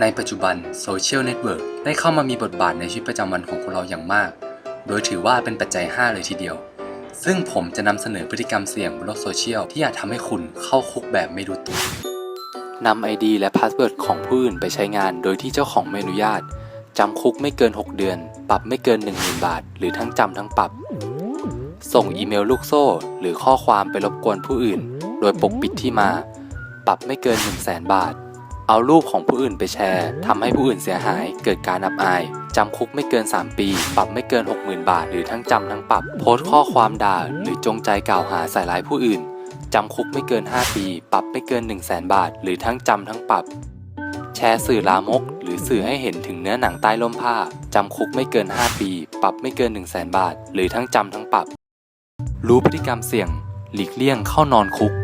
ในปัจจุบันโซเชียลเน็ตเวิร์กได้เข้ามามีบทบาทในชีวิตประจำวันของคนเราอย่างมาก โดยถือว่าเป็นปัจจัย 5 เลยทีเดียว ซึ่งผมจะนำเสนอพฤติกรรมเสี่ยงบนโลกโซเชียลที่อาจทำให้คุณเข้าคุกแบบไม่รู้ตัวนำ ID และพาสเวิร์ดของผู้อื่นไปใช้งานโดยที่เจ้าของไม่อนุญาตจำคุกไม่เกิน 6 เดือน ปรับไม่เกิน 10,000 บาท หรือทั้งจำทั้งปรับ ส่งอีเมลลูกโซ่ หรือข้อความไปรบกวนผู้อื่น โดยปกปิดที่มา ปรับไม่เกิน 1 0 0 0 0แบาท เอารูปของผู้อื่นไปแชร์ทำให้ผู้อื่นเสียหายเกิดการอับอายจำคุกไม่เกิน 3 ปี ปรับไม่เกิน 60,000 บาท หรือทั้งจำทั้งปรับ โพสต์ข้อความด่า หรือจงใจกล่าวหาใส่ร้ายผู้อื่นจำคุกไม่เกิน 5 ปี ปรับไม่เกิน 1 0 0 0 0แบาท หรือทั้งจำทั้งปรับ แชร์สื่อลามก หรือสื่อให้เห็นถึงเนื้อหนังใต้ล่มผ้าจำคุกไม่เกิน 5 ปี ปรับไม่เกิน 1 0 0 0 0แบาท หรือทั้งจำทั้งปรับ รู้พฤติกรรมเสี่ยง หลีกเลี่ยงเข้านอนคุก